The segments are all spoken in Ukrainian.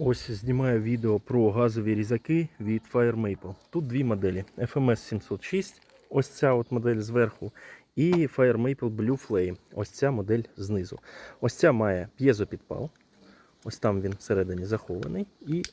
Ось знімаю відео про газові різаки від Fire Maple. Тут дві моделі: FMS 706, ось ця от модель зверху, і Fire Maple Blue Flame, ось ця модель знизу. Ось ця має п'єзопідпал. Ось там він всередині захований. І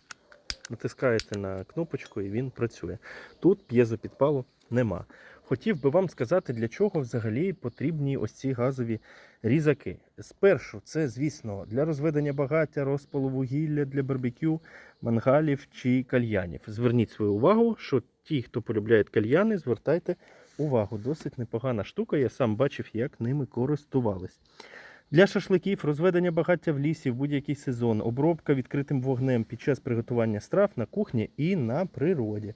натискаєте на кнопочку і він працює. Тут п'єзопідпалу нема. Хотів би вам сказати, для чого взагалі потрібні ось ці газові різаки. Спершу, це, звісно, для розведення багаття, розпалу вугілля для барбекю, мангалів чи кальянів. Зверніть свою увагу, що ті, хто полюбляють кальяни, звертайте увагу. Досить непогана штука. Я сам бачив, як ними користувались. Для шашликів, розведення багаття в лісі в будь-який сезон, обробка відкритим вогнем під час приготування страв на кухні і на природі.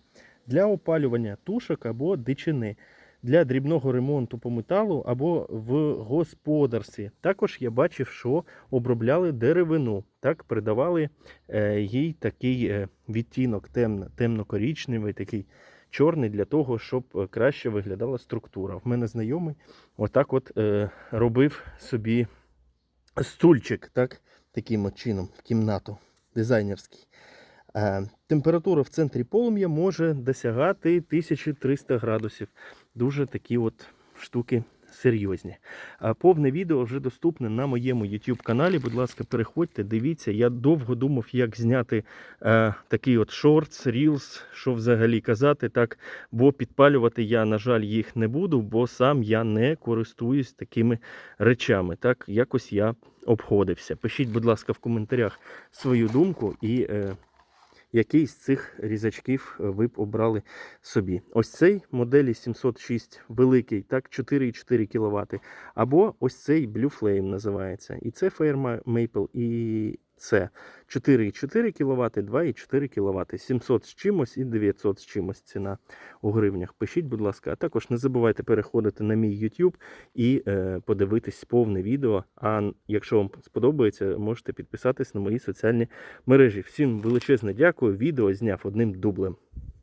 Для опалювання тушок або дичини, для дрібного ремонту по металу або в господарстві. Також я бачив, що обробляли деревину, так придавали е, їй такий е, відтінок темно, темно-корічневий, такий чорний, для того, щоб краще виглядала структура. В мене знайомий отак от е, робив собі стульчик, так, таким от чином, в кімнату дизайнерський. Е, Температура в центрі полум'я може досягати 1300 градусів. Дуже такі от штуки серйозні. Повне відео вже доступне на моєму YouTube каналі. Будь ласка, переходьте, дивіться. Я довго думав, як зняти е, такий от шортс, рілс, що взагалі казати, так, бо підпалювати я, на жаль, їх не буду, бо сам я не користуюсь такими речами. Так, якось я обходився. Пишіть, будь ласка, в коментарях свою думку і. Е, який з цих різачків е, ви б обрали собі. Ось цей моделі 706 великий, так, 4,4 кВт. Або ось цей Blue Flame називається. І це Fire Maple, і це 4,4 кВт, 2,4 кВт, 700 з чимось і 900 з чимось ціна у гривнях. Пишіть, будь ласка, а також не забувайте переходити на мій YouTube і е, подивитись повне відео. А якщо вам сподобається, можете підписатись на мої соціальні мережі. Всім величезне дякую. Відео зняв одним дублем.